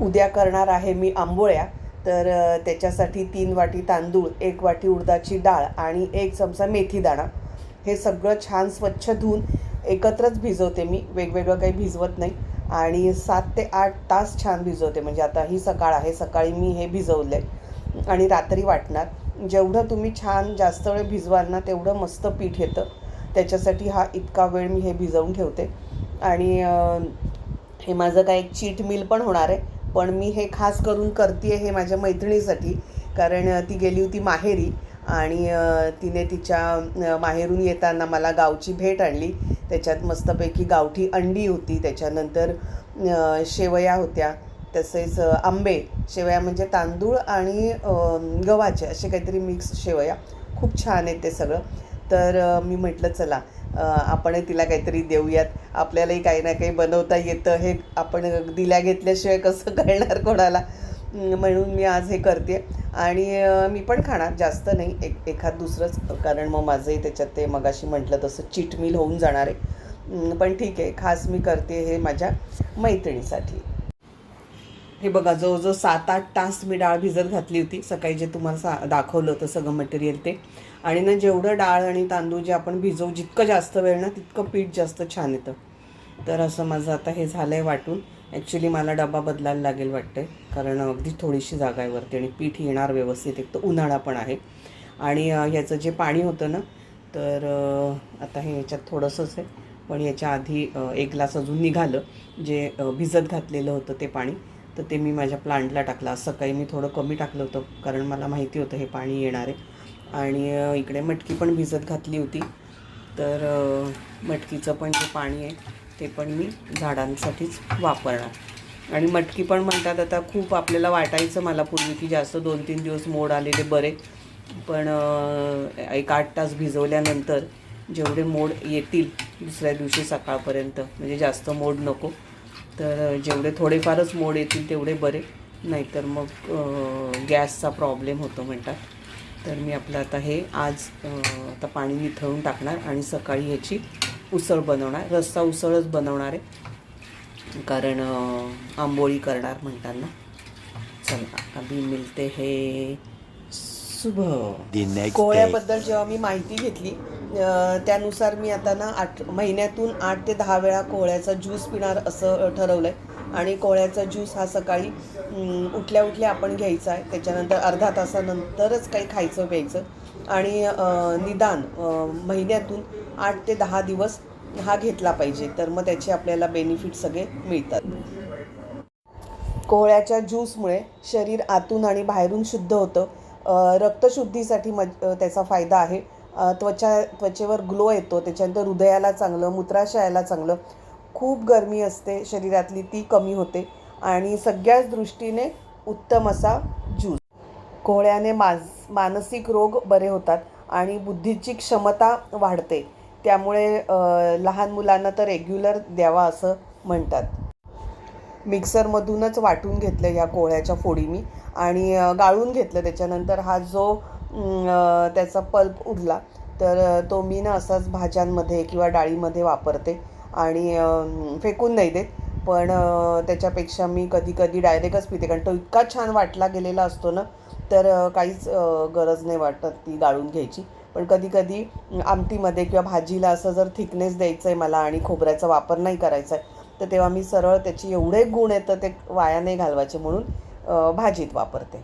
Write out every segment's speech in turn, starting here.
उद्या करणार आहे मी आंबोळ्या. तर त्याच्यासाठी तीन वाटी तांदूळ एक वाटी उडदाची डाळ आणि एक चमचा मेथी दाणा. हे सगळं छान स्वच्छ धुवून एकत्रच भिजवते मी. वेगवेगळं काही भिजवत नाही. आणि सात ते आठ तास छान भिजवते. म्हणजे आता ही सकाळ आहे. सकाळी मी हे भिजवलं आहे आणि रात्री वाटणार. जेवढं तुम्ही छान जास्त वेळ भिजवाल ना तेवढं मस्त पीठ येतं. त्याच्यासाठी हा इतका वेळ मी हे भिजवून ठेवते. आणि हे माझं काय एक चीट मिल पण होणार आहे. पण मी हे खास करून करते हे माझ्या मैत्रिणीसाठी कारण ती गेली होती माहेरी आणि तिने तिच्या माहेरून येताना मला गावची भेट आणली. त्याच्यात मस्तपैकी गावठी अंडी होती त्याच्यानंतर शेवया होत्या तसेच आंबे शेवया म्हणजे तांदूळ आणि गव्हाचे असे काहीतरी मिक्स शेवया. खूप छान आहेत ते सगळं. तर मी म्हटलं चला आपण तिला काहीतरी देऊयात. आपल्यालाही काही ना काही बनवता येतं. हे आपण दिल्या घेतल्याशिवाय कसं कळणार कोणाला? म्हणून मी आज हे करते. आणि मी पण खाणार. जास्त नाही. एक एखाद दुसरंच. कारण मग माझंही त्याच्यात ते मगाशी म्हटलं तसं चिटमिल होऊन जाणार आहे. पण ठीक आहे. खास मी करते हे माझ्या मैत्रिणीसाठी. हे बघा जवळजवळ सात आठ तास मी डाळ भिजत घातली होती. सकाळी जे तुम्हाला सा दाखवलं होतं सगळं मटेरियल ते. आणि ना जेवढं डाळ आणि तांदूळ जे आपण भिजवू जितकं जास्त वेळ ना तितकं पीठ जास्त छान येतं. तर असं माझं आता हे झालं आहे वाटून. ॲक्च्युली मला डबा बदलायला लागेल वाटते कारण अगदी थोडीशी जागा आहे वरती आणि पीठ येणार व्यवस्थित. एक तर उन्हाळा पण आहे. आणि याचं जे पाणी होतं ना तर आता हे याच्यात थोडंसंच आहे. पण याच्या आधी एक ग्लास अजून निघालं. जे भिजत घातलेलं होतं ते पाणी. तर ते मी माझ्या प्लांटला टाकलं. आज सकाळी मी थोडं कमी टाकलं होतं कारण मला माहिती होतं हे पाणी येणार आहे. आणि इकडे मटकी पण भिजत घातली होती. तर मटकीचं पण जे पाणी आहे ते पण मी झाडांसाठीच वापरणार. आणि मटकी पण म्हणतात आता खूप आपल्याला वाटायचं मला पूर्वी की जास्त दोन तीन दिवस मोड आलेले बरे. पण एक आठ तास भिजवल्यानंतर जेवढे मोड येतील दुसऱ्या दिवशी सकाळपर्यंत म्हणजे जास्त मोड नको. तर जेवढे थोडेफारच मोड येतील तेवढे बरे. नाहीतर मग गॅसचा प्रॉब्लेम होतो म्हणतात. तर मी आपलं आता हे आज आता पाणी निथळून टाकणार आणि सकाळी ह्याची उसळ बनवणार. रस्सा उसळच बनवणार आहे. कारण आंबोळी करणार म्हणताना. चला अभी मिलते हे day. कोहळ्याबद्दल जेव्हा मी माहिती घेतली त्यानुसार मी आता ना आठ महिन्यातून आठ ते दहा वेळा कोहळ्याचा ज्यूस पिणार असं ठरवलं आहे आणि कोहळ्याचा ज्यूस हा सकाळी उठल्या उठल्या आपण घ्यायचा आहे. त्याच्यानंतर अर्धा तासानंतरच काही खायचं प्यायचं. आणि निदान महिन्यातून आठ ते दहा दिवस हा घेतला पाहिजे. तर मग त्याचे आपल्याला बेनिफिट सगळे मिळतात. कोहळ्याच्या ज्यूसमुळे शरीर आतून आणि बाहेरून शुद्ध होतं. रक्तशुद्धीसाठी मज त्याचा फायदा आहे. त्वचा त्वचेवर ग्लो येतो त्याच्यानंतर हृदयाला चांगलं मूत्राशयाला चांगलं. खूप गरमी असते शरीरातली ती कमी होते. आणि सगळ्याच दृष्टीने उत्तम असा ज्यूस कोहळ्याने मास मानसिक रोग बरे होतात आणि बुद्धीची क्षमता वाढते. त्यामुळे लहान मुलांना तर रेग्युलर द्यावा असं म्हणतात. मिक्सरमधूनच वाटून घेतलं या कोहळ्याच्या फोडी मी. आणि गाळून घेतलं. त्याच्यानंतर हा जो त्याचा पल्प उरला तर तो मी ना असाच भाज्यांमध्ये किंवा डाळीमध्ये वापरते आणि फेकून नाही देत. पण त्याच्यापेक्षा मी कधी कधी डायरेक्टच पिते कारण तो इतका छान वाटला गेलेला असतो ना तर काहीच गरज नाही वाटत ती गाळून घ्यायची. पण कधी कधी आमटीमध्ये किंवा भाजीला असं जर थिकनेस द्यायचं आहे मला आणि खोबऱ्याचा वापर नाही करायचा आहे तर तेव्हा मी सरळ त्याची एवढे गुण येतं ते वाया नाही घालवायचे म्हणून भाजीत वापरते.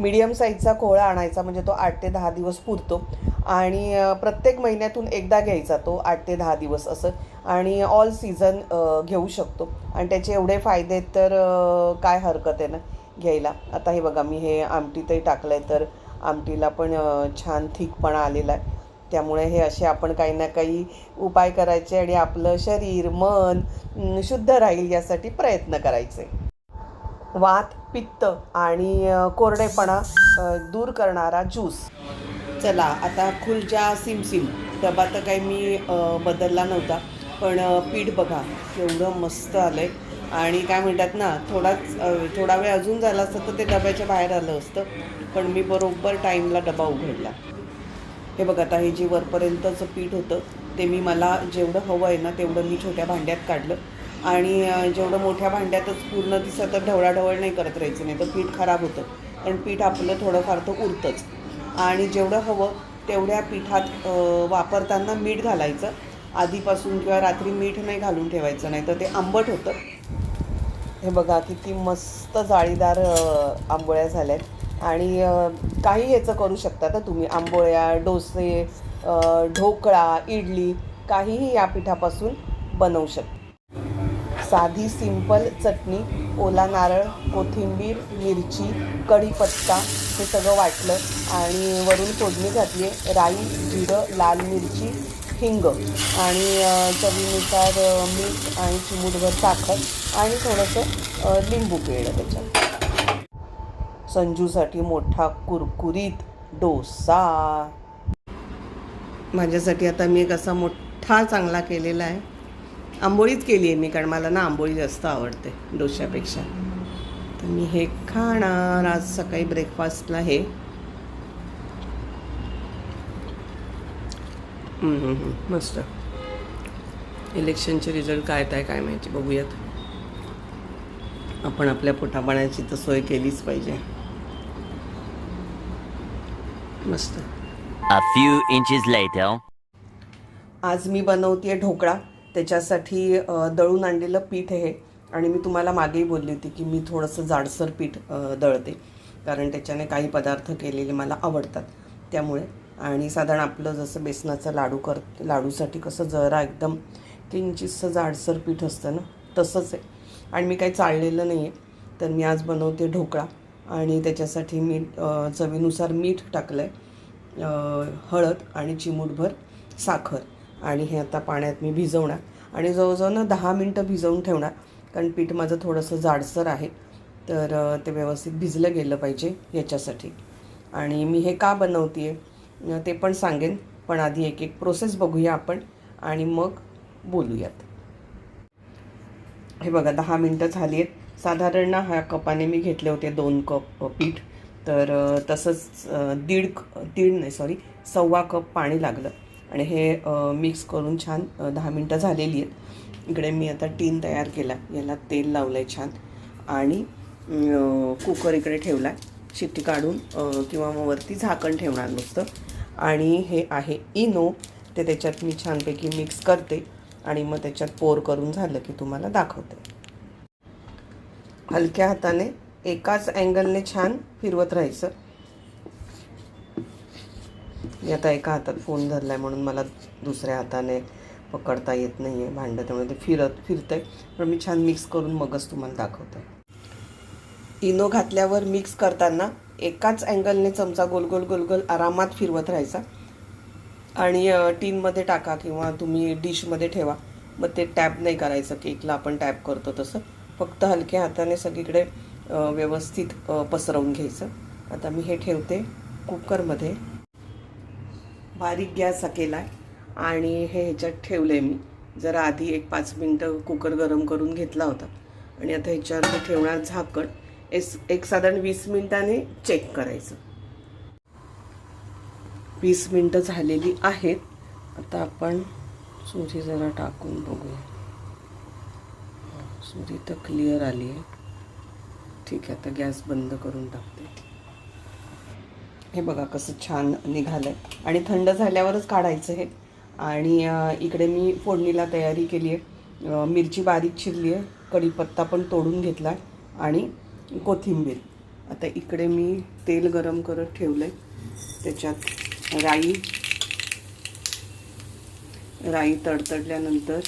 मीडियम साईजचा कोहळा आणायचा म्हणजे तो आठ ते दहा दिवस पुरतो. आणि प्रत्येक महिन्यातून एकदा घ्यायचा तो आठ ते दहा दिवस असं. आणि ऑल सीझन घेऊ शकतो. आणि त्याचे एवढे फायदे तर काय हरकत आहे ना घ्यायला. आता हे बघा मी हे आमटीतही टाकलं आहे तर आमटीला पण छान थिकपणा आलेला आहे. त्यामुळे हे असे आपण काही ना काही उपाय करायचे आणि आपलं शरीर मन शुद्ध राहील यासाठी प्रयत्न करायचे. वात पित्त आणि कोरडेपणा दूर करणारा ज्यूस चला आता खुलच्या सिमसिम. डबा तर काही मी बदलला नव्हता पण पीठ बघा एवढं मस्त आलं आहे आणि काय म्हणतात ना थोडाच थोडा वेळ अजून झाला असतं तर ते डब्याच्या बाहेर आलं असतं पण मी बरोबर टाईमला डबा उघडला. हे बघा आता हे जे वरपर्यंतचं पीठ होतं ते मी मला जेवढं हवं आहे ना तेवढं मी छोट्या भांड्यात काढलं. आणि जेवढं मोठ्या भांड्यातच पूर्ण ती सतत ढवळाढवळ नाही करत राहायचं नाही. तर पीठ खराब होतं. कारण पीठ आपलं थोडंफार तर उरतंच. आणि जेवढं हवं तेवढ्या पिठात वापरताना मीठ घालायचं. आधीपासून किंवा रात्री मीठ नाही घालून ठेवायचं नाही तर ते आंबट होतं. हे बघा किती मस्त जाळीदार आंबोळ्या झाल्या आहेत आणि काही ह्याचं करू शकता तर तुम्ही? आंबोळ्या डोसे ढोकळा इडली काहीही या पिठापासून बनवू शकता. साधी सिंपल चटणी ओला नारळ कोथिंबीर मिरची कढीपत्ता हे सगळं वाटलं आणि वरून फोडणी घातली आहे. राई जिरं लाल मिरची हिंग आणि चवीनुसार मीठ आणि चिमूटभर साखर आणि थोडंसं लिंबू पिळलं त्याच्यात. संजूसाठी मोठा कुरकुरीत डोसा. माझ्यासाठी आता मी एक असा मोठा चांगला केलेला आहे. आंबोळीच केली आहे मी कारण मला ना आंबोळी जास्त आवडते डोश्यापेक्षा. तर मी हे खाणार आज सकाळी ब्रेकफास्टला हे. मस्त. इलेक्शनचे रिझल्ट काय आहे काय माहिती बघूयात. आपण आपल्या पोटापाण्याची तर सोय केलीच पाहिजे. मस्त. A few inches later. आज मी बनवते ढोकळा. त्याच्यासाठी दळून आणलेलं पीठ आहे आणि मी तुम्हाला मागेही बोलली होती की मी थोडंसं जाडसर पीठ दळते. कारण त्याच्याने काही पदार्थ केलेले मला आवडतात त्यामुळे. आणि साधारण आपलं जसं बेसनाचं लाडू कर लाडूसाठी कसं जरा एकदम किंचितसं जाडसर पीठ असतं ना तसंच आहे. आणि मी काही चाळलेलं नाही आहे. तर मी आज बनवते ढोकळा. आणि त्याच्यासाठी मी चवीनुसार मीठ टाकलं आहे हळद आणि चिमूटभर साखर. आणि हे आता पाण्यात मी भिजवणार. आणि जवळजवळ ना दहा मिनटं भिजवून ठेवणार. कारण पीठ माझं थोडंसं जाडसर आहे. तर ते व्यवस्थित भिजलं गेलं पाहिजे याच्यासाठी. आणि मी हे का बनवते आहे ते पण सांगेन. पण आधी एक एक प्रोसेस बघूया आपण. आणि मग बोलूयात. हे बघा दहा मिनटं झाली आहेत. साधारण ना ह्या कपाने मी घेतले होते दोन कप पीठ. तर तसंच दीड दीड नाही सॉरी सव्वा कप पाणी लागलं. आणि हे मिक्स करून छान दहा मिनटं झालेली आहेत. इकडे मी आता टीन तयार केला याला तेल लावलं आहे छान. आणि कुकर इकडे ठेवला आहे शिट्टी काढून किंवा मग वरती झाकण ठेवणार नुसतं. आणि हे आहे इनो. ते त्याच्यात मी छानपैकी मिक्स करते. आणि मग त्याच्यात पोर करून झालं की तुम्हाला दाखवते. हलक्या हाताने एकाच अँगलने छान फिरवत राहायचं. मी आता एका हातात फोन धरला आहे म्हणून मला दुसऱ्या हाताने पकडता येत नाही आहे भांडं त्यामुळे ते फिरत फिरतं आहे पण मी छान मिक्स करून मगच तुम्हाला दाखवते इनो घातल्यावर मिक्स करताना एकाच अँगलने चमचा गोल गोल गोल गोल आरामात फिरवत राहायचा. आणि टीनमध्ये टाका किंवा तुम्ही डिशमध्ये ठेवा. मग ते टॅप नाही करायचं केकला आपण टॅप करतो तसं. फक्त हलक्या हाताने सगळीकडे व्यवस्थित पसरवून घ्यायचं. आता मी हे ठेवते कुकरमध्ये बारीक गॅस केला आहे आणि हे ह्याच्यात ठेवलं आहे मी. जरा आधी एक पाच मिनटं कुकर गरम करून घेतला होता. आणि आता ह्याच्यावर मी ठेवणार झाकण. एस एक साधारण वीस मिनिटाने चेक करायचं. वीस मिनटं झालेली आहेत. आता आपण सुरी जरा टाकून बघूया. सुरी तर क्लिअर आली आहे ठीक आहे आता गॅस बंद करून टाकते. हे बघा कसं छान निघालं आहे आणि थंड झाल्यावरच काढायचं हे. आणि इकडे मी फोडणीला तयारी केली आहे मिरची बारीक चिरली आहे कढीपत्ता पण तोडून घेतला आहे आणि कोथिंबीर. आता इकडे मी तेल गरम करत ठेवलं आहे त्याच्यात राई. राई तडतडल्यानंतर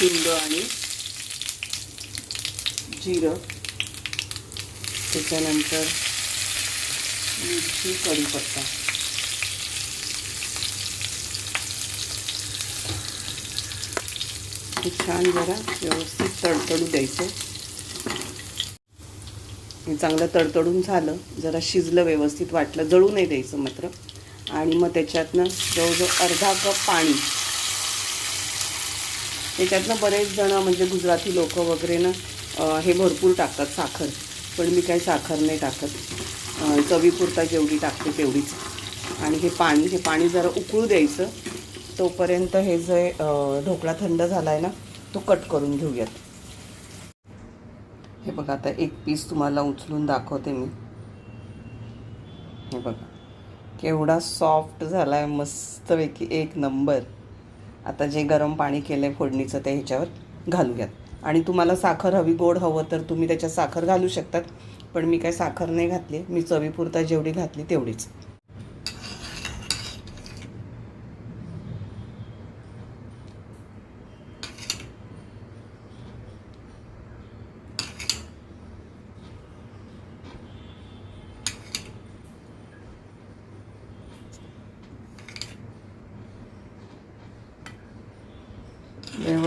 हिंग आणि जिरं. त्याच्यानंतर मिरची कढीपत्ता. हे छान जरा व्यवस्थित तडतडू द्यायचं. चांगलं तडतडून झालं जरा शिजलं व्यवस्थित वाटलं जळू नाही द्यायचं मात्र. आणि मग त्याच्यातनं जवळजवळ अर्धा कप पाणी. त्याच्यातनं बरेच जण म्हणजे गुजराती लोक वगैरे ना हे भरपूर टाकतात साखर. पण मी काही साखर नाही टाकत. चवीपुरता जेवढी टाकते तेवढीच. आणि हे पाणी हे पाणी जरा उकळू द्यायचं. तोपर्यंत हे जे ढोकळा थंड झाला आहे ना तो कट करून घेऊयात. हे बघा आता एक पीस तुम्हाला उचलून दाखवते मी. हे बघा केवढा सॉफ्ट झाला आहे मस्तपैकी एक नंबर. आता जे गरम पाणी केलं आहे फोडणीचं ते ह्याच्यावर घालूयात. आणि तुम्हाला साखर हवी गोड हवं तर तुम्ही त्याच्यात साखर घालू शकतात. पण मी काय साखर नाही घातली मी चवीपुरता जेवढी घातली तेवढीच.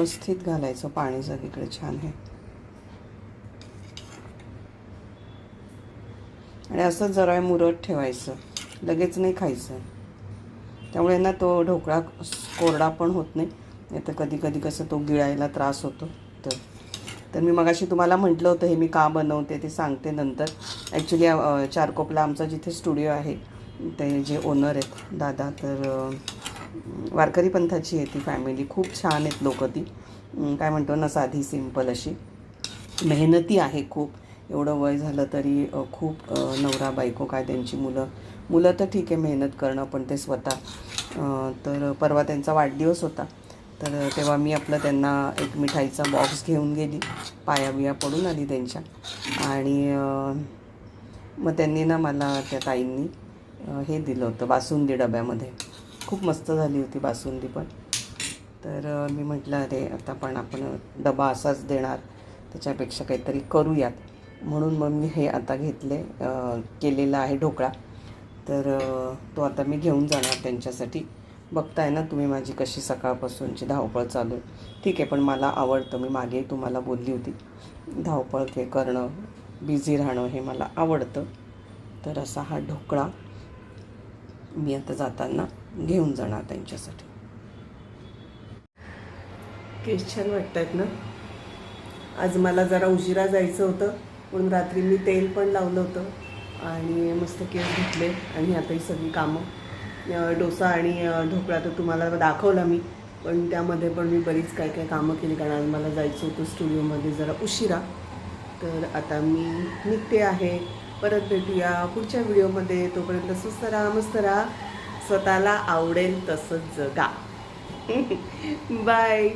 व्यवस्थित घालायचं पाणी सगळीकडे छान आहे. आणि असं जरा मुरत ठेवायचं लगेच नाही खायचं. त्यामुळे ना तो ढोकळा कोरडा पण होत नाही नाही तर कधी कधी कसं तो गिळायला त्रास होतो. तर तर मी मगाशी तुम्हाला म्हटलं होतं हे मी का बनवते ते सांगते नंतर. ॲक्च्युली चारकोपला आमचा जिथे स्टुडिओ आहे ते जे ओनर आहेत दादा तर वारकरी पंथाची आहे ती फॅमिली खूप छान आहेत लोक ती. काय म्हणतो ना साधी सिंपल अशी. मेहनती आहे खूप. एवढं वय झालं तरी खूप नवरा बायको काय त्यांची मुलं. मुलं तर ठीक आहे मेहनत करणं पण ते स्वतः. तर परवा त्यांचा वाढदिवस होता. तर तेव्हा मी आपलं त्यांना एक मिठाईचा बॉक्स घेऊन गेली. पाया बिया पडून आली त्यांच्या. आणि मग त्यांनी ना मला त्या ताईंनी हे दिलं होतं बासुंदी डब्यामध्ये. खूप मस्त झाली होती बासुंदी पण. तर मी म्हटलं अरे आता पण आपण डबा असाच देणार. त्याच्यापेक्षा काहीतरी करूयात. म्हणून मग मी हे आता घेतले केलेला आहे ढोकळा. तर तो आता मी घेऊन जाणार त्यांच्यासाठी. बघताय ना तुम्ही माझी कशी सकाळपासूनची धावपळ चालू आहे. ठीक आहे पण मला आवडतं मी मागे तुम्हाला बोलली होती. धावपळ के करणं बिझी राहणं हे मला आवडतं. तर असा हा ढोकळा मी आता जाताना घेऊन जाणार त्यांच्यासाठी. केस छान वाटत आहेत ना? आज मला जरा उशिरा जायचं होतं म्हणून रात्री मी तेल पण लावलं होतं आणि मस्त केस घेतले आणि आता ही सगळी कामं. डोसा आणि ढोकळा तर तुम्हाला दाखवला मी पण त्यामध्ये पण मी बरीच काय काय कामं केली कारण आज मला जायचं होतं स्टुडिओमध्ये जरा उशिरा. तर आता मी निघते आहे. परत भेटूया पुढच्या व्हिडिओमध्ये. तोपर्यंत सुस्त राहा मस्त राहा. स्वतःला आवडेल तसंच जगा. बाय